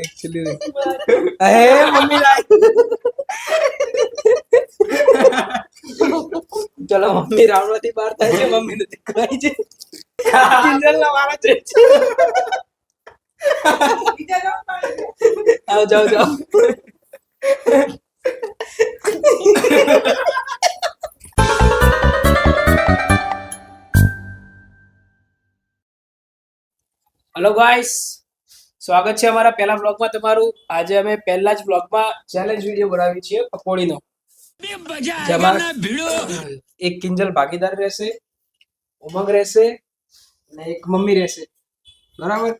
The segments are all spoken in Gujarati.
એકચ્યુઅલી હે મમ્મી લાઈ ચલો મમ્મી રાવણથી બહાર થાય છે મમ્મી ને દેખાય છે જિંદલ ના મારા છે આવ જાવ જાવ હેલો ગાઈસ સ્વાગત છે અમારા પહેલા બ્લોગમાં તમારું. આજે અમે પહેલા જ બ્લોગમાં ચેલેન્જ વીડિયો બનાવી છીએ પકોડીનો. જેમાં એક કિંજલ ભાગીદાર રહેશે ઉમંગ રહેશે અને એક મમ્મી રહેશે. બરાબર?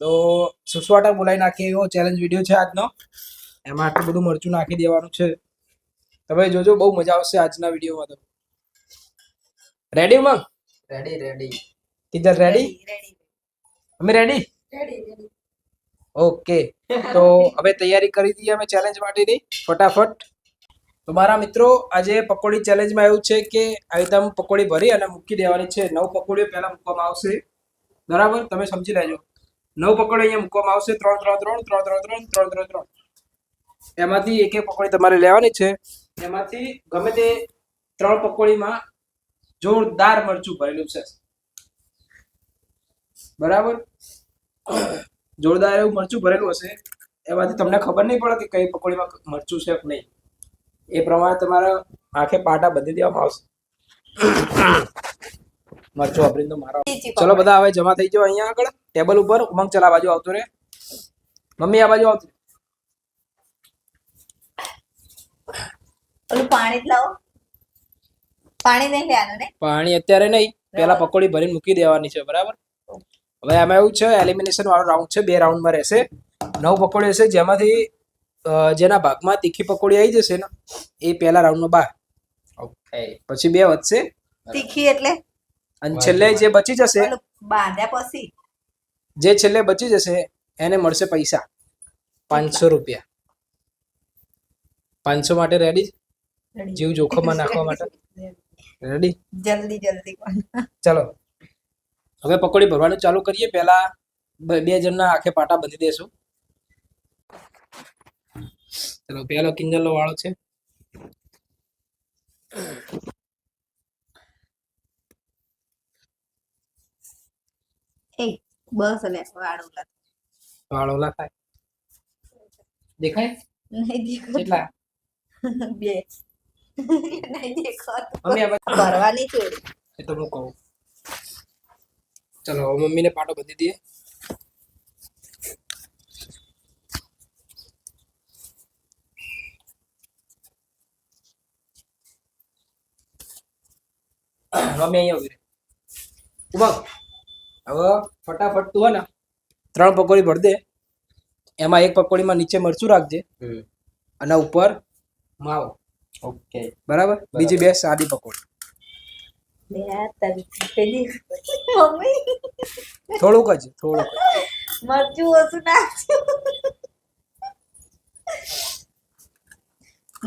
તો સુસવાટા બોલાવી નાખીએ એવો ચેલેન્જ વીડિયો છે આજનો. એમાં આટલું બધું મરચું નાખી દેવાનું છે. તમે જોજો બહુ મજા આવશે આજના વિડીયોમાં તો. Ready Umang? Ready ready Kinjal ready અમે રેડી ઓકે. તો હવે તૈયારી કરી દઈએ અમે ચેલેન્જ માટેની ફટાફટ. તો મારા મિત્રો આજે પકોડી ચેલેન્જમાં એવું છે કે આવી રીતે પકોડી ભરી અને મૂકી દેવાની છે. નવ પકોડીઓ પહેલાં મૂકવામાં આવશે. બરાબર? તમે સમજી લેજો. નવ પકોડી અહીંયા મૂકવામાં આવશે. ત્રણ ત્રણ ત્રણ ત્રણ ત્રણ ત્રણ ત્રણ ત્રણ ત્રણ. એમાંથી એક એક પકોડી તમારે લેવાની છે. એમાંથી ગમે તે ત્રણ પકોડીમાં જોરદાર મરચું ભરેલું છે. બરાબર? જોરદાર એવું મરચું ભરેલું હશે એમાંથી તમને ખબર નહીં પડે કે કઈ પકોડીમાં મરચું છે કે નહીં. એ પ્રમાણે તમારા આંખે પાટા બદલી દેવામાં આવશે. મરચું વાપરીને તો મારો. ચલો બધા હવે જમા થઈ જાઓ અહીંયા આગળ. ટેબલ ઉપર ઉમંગ ચલા બાજુ આવતો રે મમ્મી આ બાજુ આવતી ઓલું પાણી લાવો. પાણી નહીં લેવાનું ને? પાણી અત્યારે નહીં. પેલા પકોડી ભરીને મૂકી દેવાની છે બરાબર? હવે આમાં એવું છે એલિમિનેશન વાળો રાઉન્ડ છે બે રાઉન્ડમાં રહેશે. નવ પકોડી હશે જેમાંથી જેના ભાગમાં તીખી પકોડી આવી જશે ને એ પહેલા રાઉન્ડમાં બાર ઓકે પછી બે વધશે. તીખી એટલે? અને છેલ્લે જે બચી જશે બાંધ્યા પછી? જે છેલ્લે બચી જશે એને મળશે પૈસા. પાંચસો રૂપિયા. પાંચસો માટે રેડી જીવ જોખમમાં નાખવા માટે. રેડી જલ્દી જલ્દી. ચલો. હવે પકોડી ભરવાનું ચાલુ કરીએ. પહેલા બ- જણના આખે પાટા બંધી દેશું. ચલો પહેલો કિંજલનો વાળો છે. બસ લે થાય દેખાય? નહીં દેખો કેટલા? બે. નહીં દેખો મમ્મી ભરવાની છે. એ તો હું કહું. ચલો હવે મમ્મીને પાટો બધી દઈએ. મમ્મી અહીંયા ઊભી ઉમંગ હવે ફટાફટ તું હે ને ત્રણ પકોડી ભર દે. એમાં એક પકોડીમાં નીચે મરચું રાખજે. અને ઉપર માવો. ઓકે. બરાબર? બીજી બે સાદી પકોડી. થોડુંક જ થોડુંક. મરચું ઓછું નાખ્યું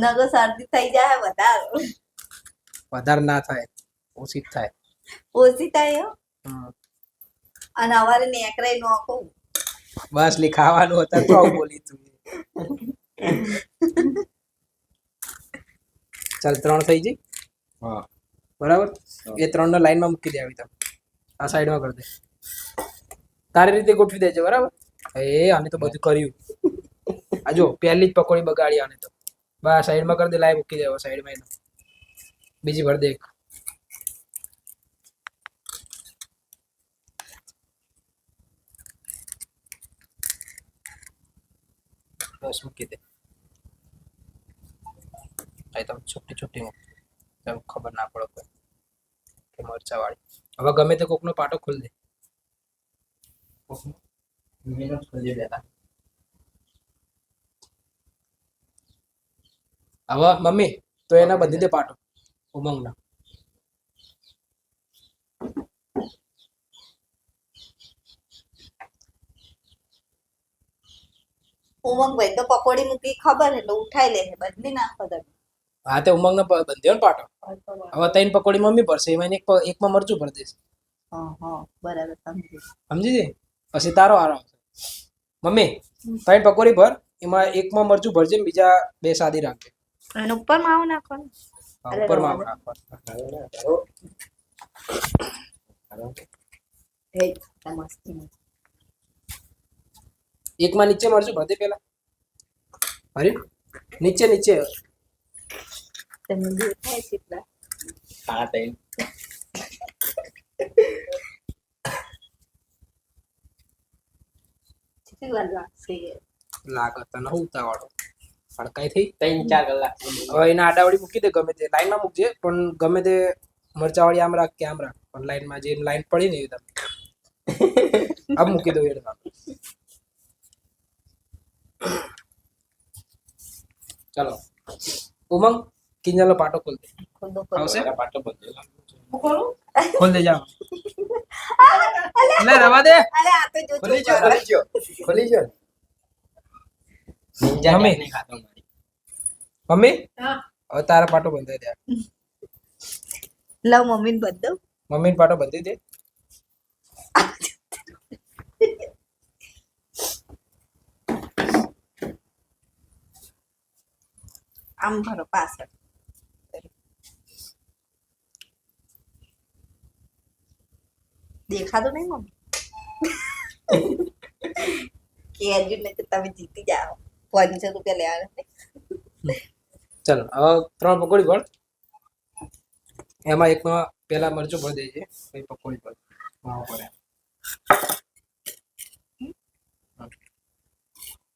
નગો શરદી થઈ જાય વધારે. વધારે ના થાય ઓછી થાય. ઓછી થાય. અને અમારે નેકરાઈ નોખું બસ લી ખાવાનું હતા તો આવું બોલી તું. ચાલ ત્રણ થઈ જઈ હા. બરાબર? એ ત્રણ નો લાઈનમાં મૂકી દે આવી તમે આ સાઈડમાં કરી દે. તારી રીતે ગોઠવી દેજે બરાબર? એ આને તો બધું કર્યું. આ જો પહેલી જ પકોડી બગાડી આને તો. બસ સાઈડમાં કરી દે લાઈ મૂકી દેવા સાઈડમાં એને. બીજી ભર દે એક. બસ મૂકી દે. તો છોટી છોટી મૂક ખબર ના પડે કોઈ કે મરચા વાળી હવે ગમે તે કોકનો પાટો ખોલી દે. મમ્મીનો ખોલી બેટા હવે મમ્મી તો એના બધી દે પાટો ઉમંગના. ઉમંગભાઈ તો પકોડી મૂકી ખબર એટલે ઉઠાઈ લે બદલી નાખો તમે. હા તે ઉમંગનો પ- બંધ્યો ને પાટો હવે ત્રણ પકોડી મમ્મી ભરશે એમાં એક એકમાં મરચું ભરી દઈશ. બરાબર સમજી જઈ પછી તારો આરો આવશે. મમ્મી ત્રણ પકોડી ભર એમાં એકમાં મરચું ભરજે ને બીજા બે સાદી રાખજે. અને ઉપર માવો નાખવાનું? ઉપર માવો મસ્તી એકમાં નીચે મરચું ભરજે પેલા. હરી નીચે નીચે. તમે દેખાય છે એટલા હા તઈ કેટલી વાર લાગશે લાગે તને હું ઉતાવળો હડકાઈ થઈ ત્રણ ચાર કલાક હવે એના આડાવડી મૂકી દે ગમે તે લાઈનમાં મૂકજે પણ ગમે તે મરચાવાળી આમ રાખ કે આમ રાખ પણ લાઈનમાં જે લાઈન પડી ને એ તમે આમ મૂકી દો એડ ચાલો ઉમંગ કિંજલનો પાટો ખોલ દે. આવશે? મારા પાટો બદલેલો ખોલ? દે જાઓ લે રવા દે. અરે આ તો જો ખોલી જો. ખુલી ખુલી નિંજા મમ્મી. નહીં ખાતો મારી? મમ્મી? હા. હવે તારા પાટો બંધાઈ દે. લવ મમ્મીને બંધ દઉં. મમ્મીને પાટો બંધી દે. આમ ભરો પાછળ દેખાતું નહીં મમ્મી? કહેજો ને કે તમે જીતી જાઓ. પાંચસો રૂપિયા લેવાના ચાલો, હવે ત્રણ પકોડી ભર. એમાં એકમાં પેલા મરચું ભરી દેજે, પછી પકોડી ભર. માવો પડે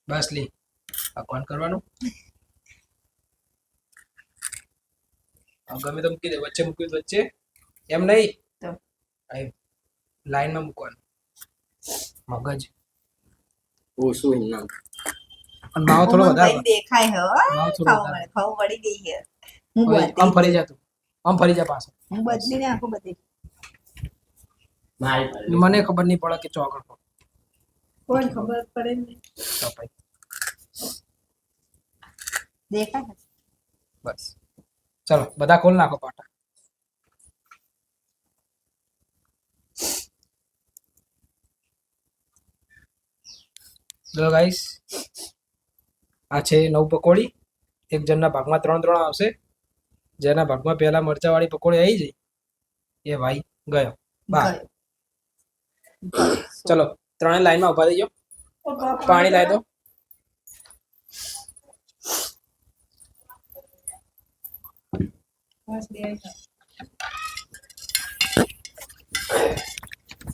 બસ લી. આ કોણ કરવાનું આ ગમે તો મૂકી દે વચ્ચે મૂકી દે વચ્ચે. એમ નહીં? તો? લાઈનમાં મૂકવાનું. મગજ. ઓછું ઇનામ પણ માવો થોડો વધારે દેખાય હો. માવો થોડો વધારે. ખાવું પડી ગઈ છે. હું હવે આમ ફરી જા તું. આમ ફરી જા પાછો. હું બદલી ને આખું બદલી મને ખબર નહીં પડે કે ચોકડ પર કોણ ખબર પડે ને તો ભાઈ દેખાય? બસ. ચલો બધા ખોલ નાખો પાટા. ગાઈસ આ છે નવ પકોડી. એક જણના ભાગમાં ત્રણ ત્રણ આવશે. જેના ભાગમાં પહેલા મરચાવાળી પકોડી આવી જઈ એ ભાઈ ગયો. બાર. ચલો ત્રણે લાઈનમાં ઊભા થઈ જાઓ. પાણી લાવી દો.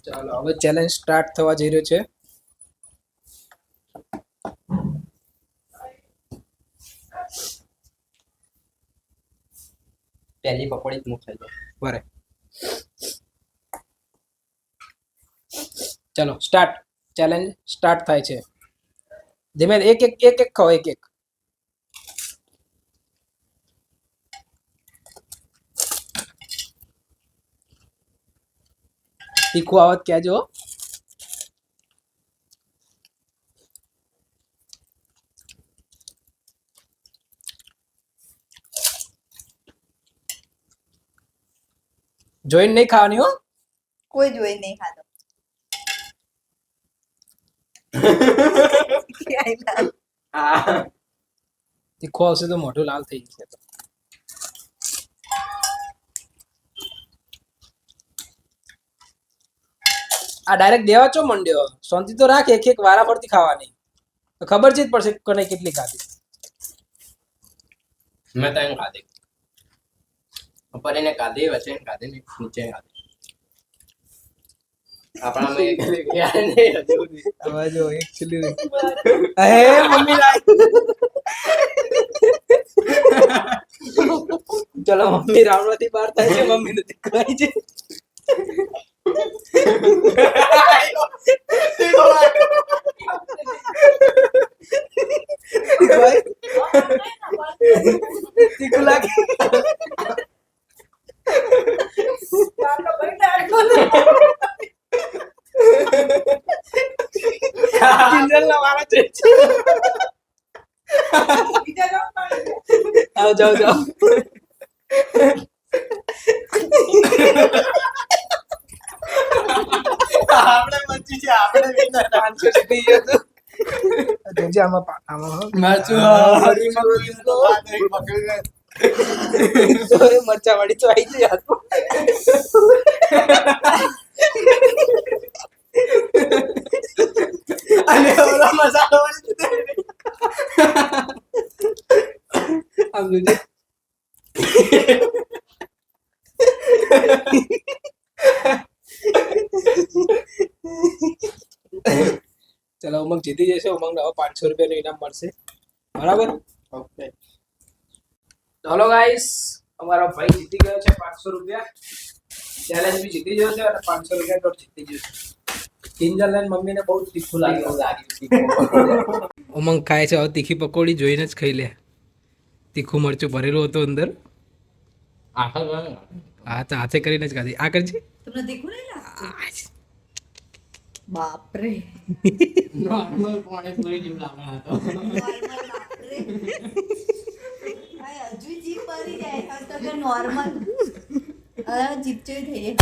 ચાલો હવે ચેલેન્જ સ્ટાર્ટ થવા જઈ રહ્યો છે. પહેલી પકોડી જ મુકાઈ જાય બરે ચલો સ્ટાર્ટ ચેલેન્જ સ્ટાર્ટ થાય છે. ધીમે એક એક એક એક ખાઓ એક એક. તીખું આવત કહેજો હો. જોઈને નહીં ખાવાની હો કોઈ જોઈ નહીં ખાતો ક્યાંય ના. હા તીખું આવશે તો મોઢું લાલ થઈ જશે આ ડાયરેક્ટ દેવા ચો મંડ્યો? શાંતિ તો રાખ એક એક વારા ફરતી ખાવાની. ખબર છે જ પડશે કોને કેટલી ખાધી. મેં તો એમ ખાધી. ઉપર એને ખાધી વચ્ચે એને ને નીચે ખાધી. આપણામાં જો હે મમ્મી લાઈ ચલો મમ્મી રાવણમાંથી બહાર થાય છે મમ્મી નથી કરાય છે. કિંજલના વાળા છે આવ જાઓ જાઓ આપણે બચી છે આપણે winner. પાંચસો જીતી ગયો તું જોજે આમાં પા- આમાં હો. મરચું મરચા વાળી તો આવી ગઈ હાથમાં. અને ઓલો મસાલો વાળી આમ જોજે ચલો ઉમંગ જીતી જશે ઉમંગ હવે પાંચસો રૂપિયાનું ઇનામ મળશે. બરાબર? ઓકે. ચલો ગાઈસ અમારો ભાઈ જીતી ગયો છે પાંચસો રૂપિયા. ચેલેન્જ બી જીતી ગયો છે અને પાંચસો રૂપિયા તો જીતી ગયો છે. અને મમ્મીને બહુ તીખું લાગ્યું લાગ્યું ઉમંગ ખાય છે હવે તીખી પકોડી જોઈને જ ખાઈ લે. તીખું મરચું ભરેલું હતું અંદર. આખા હા તો હાથે કરીને જ ખાધી. આ કરજે. તમને તીખું નહીં લાગતું? બાપરે. નોર્મલ પાણી જેવું હતો. નોર્મલ બાપરે. હજુ જીભ ભરી જાય તો નોર્મલ હવે જીભ થઈ જાય.